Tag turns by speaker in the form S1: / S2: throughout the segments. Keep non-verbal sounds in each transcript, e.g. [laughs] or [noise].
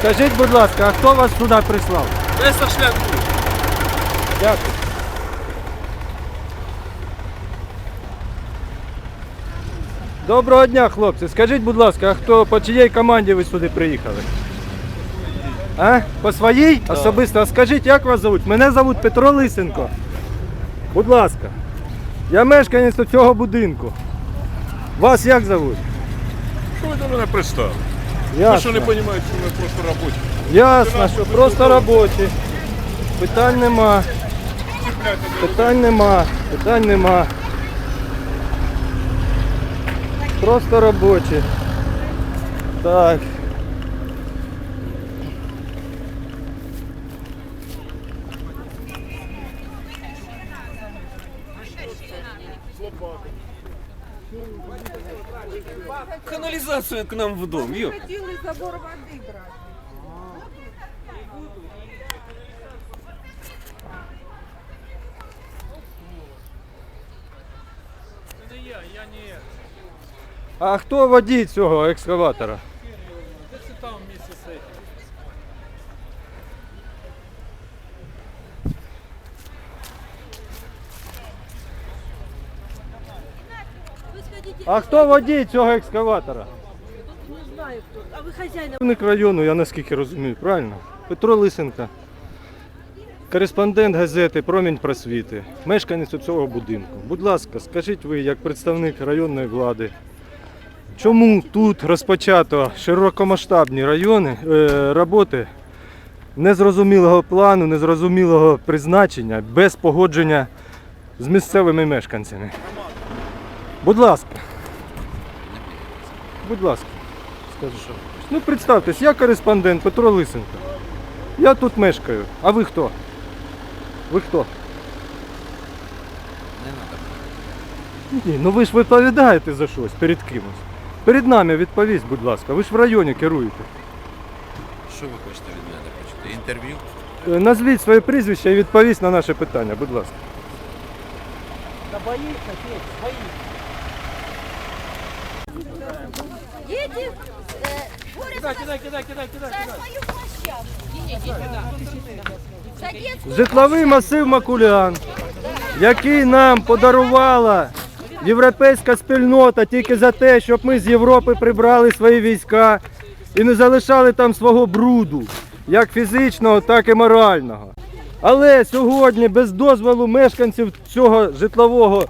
S1: Скажіть, будь ласка, а хто вас сюди прислав?
S2: Весь шлях.
S1: Дякую. Доброго дня, хлопці. Скажіть, будь ласка, а хто по чиїй команді ви сюди приїхали? А? По своїй? Особисто. А скажіть, як вас зовуть? Мене зовуть Петро Лисенко. Будь ласка. Я мешканець цього будинку. Вас як зовуть?
S2: Що ви до мене пристали? Ви що не розумієте, що ми просто робочі?
S1: Ясно, що просто робочі. Питань нема. Питань нема. Питань нема. Просто робочі. Так.
S3: Канализацию к нам в дом, ё.
S4: Хотіли забор води брати.
S1: А хто водій цього екскаватора? А хто водій цього екскаватора?
S5: Не знаю кто. А вы хозяин.
S1: Представник району, я наскільки розумію, правильно? Петро Лисенко, кореспондент газети Промінь просвіти, мешканець цього будинку. Будь ласка, скажіть ви, як представник районної влади, чому тут розпочато широкомасштабні райони, е, роботи незрозумілого плану, незрозумілого призначення, без погодження з місцевими мешканцями? Будь ласка. Будь ласка. Скажи, що. Ну представтесь, я кореспондент Петро Лисенко. Я тут мешкаю. А ви хто? Ви хто? Не надо. Ні, ну ви ж відповідаєте за щось перед кимось. Перед нами відповість, будь ласка. Ви ж в районі керуєте.
S6: Що ви хочете від мене почути? Інтерв'ю?
S1: Е, Назвіть своє прізвище і відповість на наше питання, будь ласка.
S7: Свою площадку.
S1: Житловий масив Макулян, який нам подарувала європейська спільнота тільки за те, щоб ми з Європи прибрали свої війська і не залишали там свого бруду, як фізичного, так і морального. Але сьогодні без дозволу мешканців цього житлового,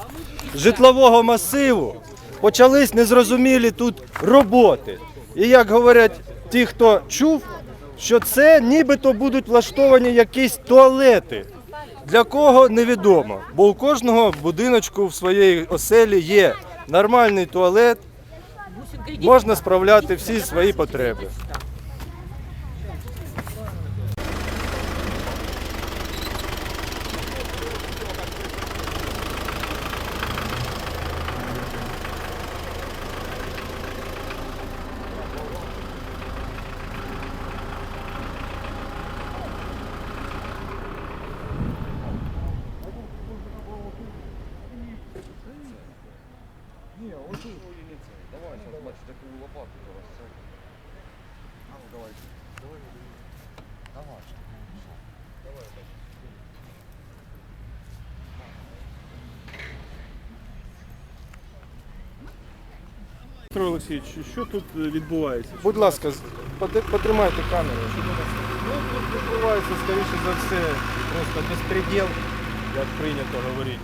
S1: житлового масиву почались незрозумілі тут роботи. І як говорять ті, хто чув, що це нібито будуть влаштовані якісь туалети. Для кого невідомо, бо у кожного будиночку в своїй оселі є нормальний туалет, можна справляти всі свої потреби.
S8: Петро Олексійович, що тут е, відбувається?
S1: Будь ласка, потримайте камеру. Ну, тут відбувається, скоріше за все, просто безпреділ, як прийнято говорити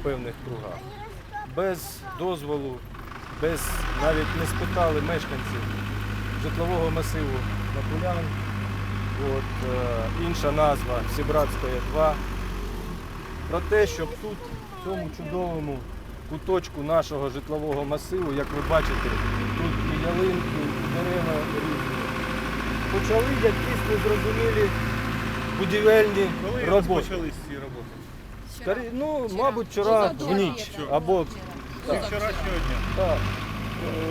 S1: в певних кругах. Без дозволу, без навіть не спитали мешканців житлового масиву Макулян. От, е, інша назва Всебратської 2. Про те, щоб тут, в цьому чудовому куточку нашого житлового масиву, як ви бачите, тут і ялинки, і дерева різні. Почали якісь незрозумілі будівельні
S8: Коли
S1: роботи.
S8: розпочались ці роботи?
S1: Скорі- ну, мабуть, вчора в ніч. Або
S8: З вчорашнього дня.
S1: так.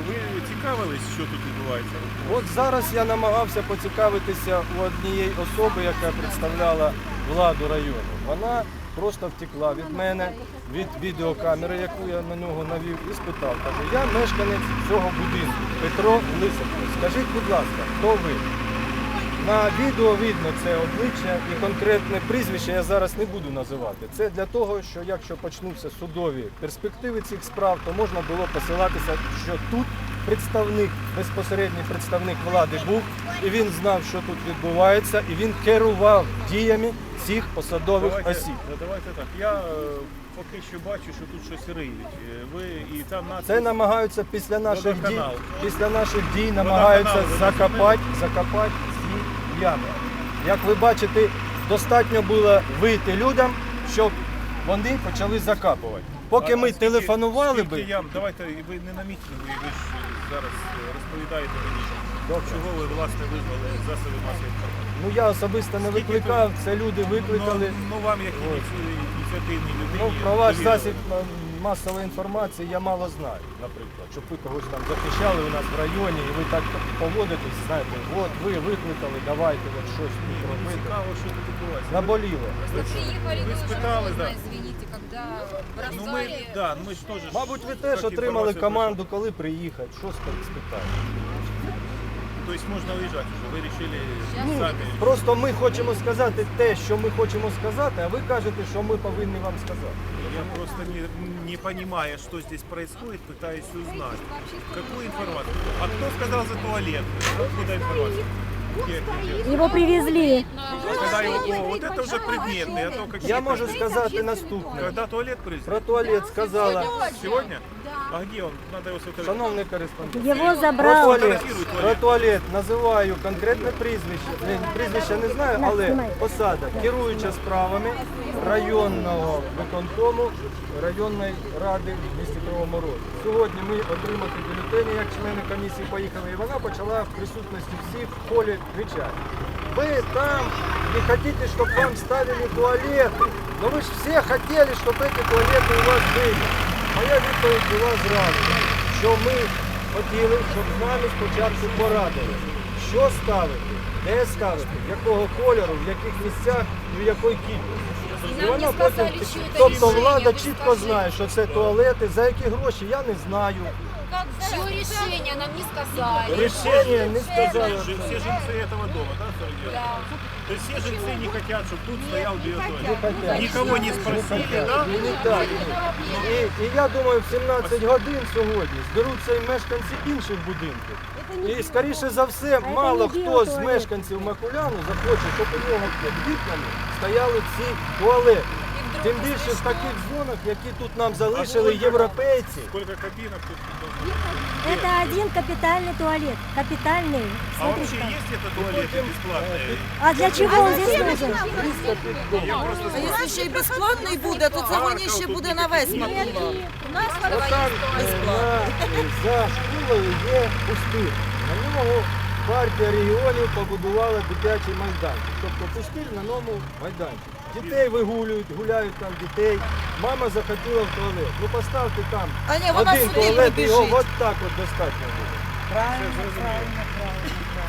S8: Ви цікавились, що тут відбувається?
S1: От зараз я намагався поцікавитися у однієї особи, яка представляла владу району. Вона просто втекла від мене, від відеокамери, яку я на нього навів, і спитав. Каже, я мешканець цього будинку, Петро Лисенко. Скажіть, будь ласка, хто ви? На відео видно це обличчя і конкретне прізвище я зараз не буду називати. Це для того, що якщо почнуться судові перспективи цих справ, то можна було посилатися, що тут представник, безпосередній представник влади був, і він знав, що тут відбувається, і він керував діями цих посадових
S8: Давайте,
S1: осіб.
S8: давайте так. Я е, поки що бачу, що тут щось риють. Е, Ви і там надпис.
S1: Це намагаються після наших дій,
S8: Водоканал.
S1: після наших дій намагаються
S8: Водоканал,
S1: закопати, закопати ями. Як ви бачите, достатньо було вийти людям, щоб вони почали закапувати. Поки ми
S8: скільки-
S1: телефонували
S8: скільки
S1: би,
S8: ям? Давайте ви не на мітингу, ви ж зараз е, розповідаєте мені, чого ви власне визвали засоби масової інформації.
S1: ну я особисто не викликав, це люди викликали.
S8: Ну, ну вам як ініці- ініціативній людині.
S1: Ну, про ваш
S8: довірили.
S1: засіб м, масової інформації я мало знаю, наприклад, щоб ви когось там захищали у нас в районі і ви так поводитесь, знаєте, от ви викликали, давайте от щось тут робити.
S8: Цікаво, що тут відбувається.
S1: Наболіло.
S8: Ви,
S7: Приехали
S8: ви
S7: вы уже
S8: спитали,
S7: поздно,
S8: да.
S7: извините, когда
S8: Ну ми, да, ну ми ж теж.
S1: Мабуть, ви теж отримали команду, коли приїхати. Що спитати?
S8: прийшли. Тобто можна виїжджати вже, ви вирішили
S1: Ну,
S8: самі.
S1: просто ми хочемо сказати те, що ми хочемо сказати, а ви кажете, що ми повинні вам сказати.
S8: Я просто не, не понимая, что здесь происходит, пытаюсь узнать. Какую информацию? А кто сказал за туалет? Откуда информация? Где, где, где?
S5: Его привезли.
S8: А когда его, о, вот это уже предметные, а то какие
S1: Я можу сказати наступне.
S8: Когда туалет привезли?
S1: Про туалет сказала
S8: Сегодня? А где он? Надо его сфотографировать.
S1: шановний кореспондент.
S5: Его
S1: Про
S5: забрал.
S1: туалет,
S8: Фотографіруй туалет.
S1: про туалет називаю конкретне прізвище. Ні, Прізвище не знаю, але посада керуюча справами районного виконкому районної ради в місті Кривому Розі. Сьогодні ми отримати бюлетені, як члени комісії поїхали, і вона почала в присутності всіх в холі кричати. Ви там не хотите, чтобы вам ставили туалеты. Но вы же все хотели, чтобы эти туалеты у вас были. Моя відповідь була зразу, що ми хотіли, щоб з нами спочатку порадили, що ставити, де ставити, якого кольору, в яких місцях і в якої кількості. І
S7: нам не сказали, що це
S1: тобто
S7: рішення,
S1: влада
S7: ви
S1: чітко знає, що це туалети, за які гроші я не знаю.
S7: Чье решение нам не сказали.
S1: Рішення не сказали.
S8: Все, все жильцы этого дома, да, 49? То есть все жильцы не хотят, чтобы тут стоял биотуалет.
S1: хотят.
S8: Никого не спросили, да?
S1: І не так. І, і я думаю, в 17 годин сьогодні зберуться і мешканці інших будинків. І скоріше за все, мало
S5: не
S1: хто з
S5: біотуалет.
S1: мешканців Макуляну захоче, щоб у нього під вікнами стояли ці туалети. Тим більше в таких зонах, які тут нам залишили європейці.
S8: Сколько кабинок тут?
S5: Это один капитальный туалет. Капитальный.
S8: А вообще
S5: Смотрите.
S8: есть это туалеты бесплатные?
S5: А для чего он здесь нужен?
S9: А якщо ще й безплатний буде, то це воніще буде на весь Макулан. [laughs]
S1: Отам е, на, за школою є пустир. На ньому партія регіонів побудувала дитячий майданчик. Тобто пустир на новому майданчику. Дітей вигулюють, гуляють там дітей. Мама захотіла в туалет. Ну поставте там
S9: А ні, вона
S1: один
S9: сюди
S1: туалет, і його от так от достатньо буде.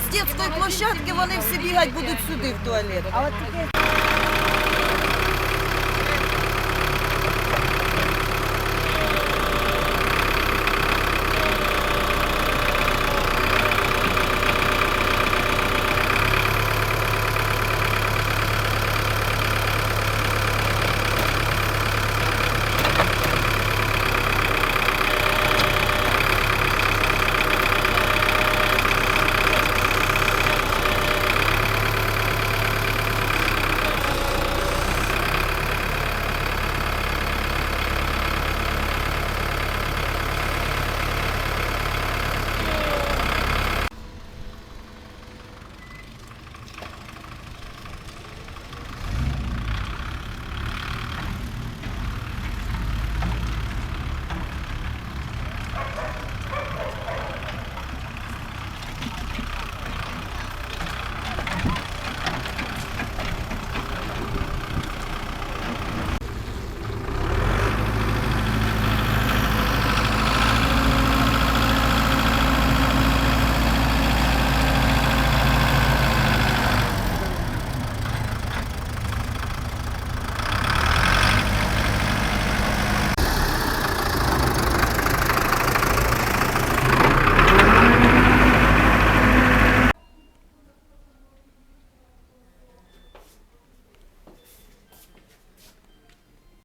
S9: З дітської площадки вони всі бігати будуть сюди в туалет.
S5: А от теперь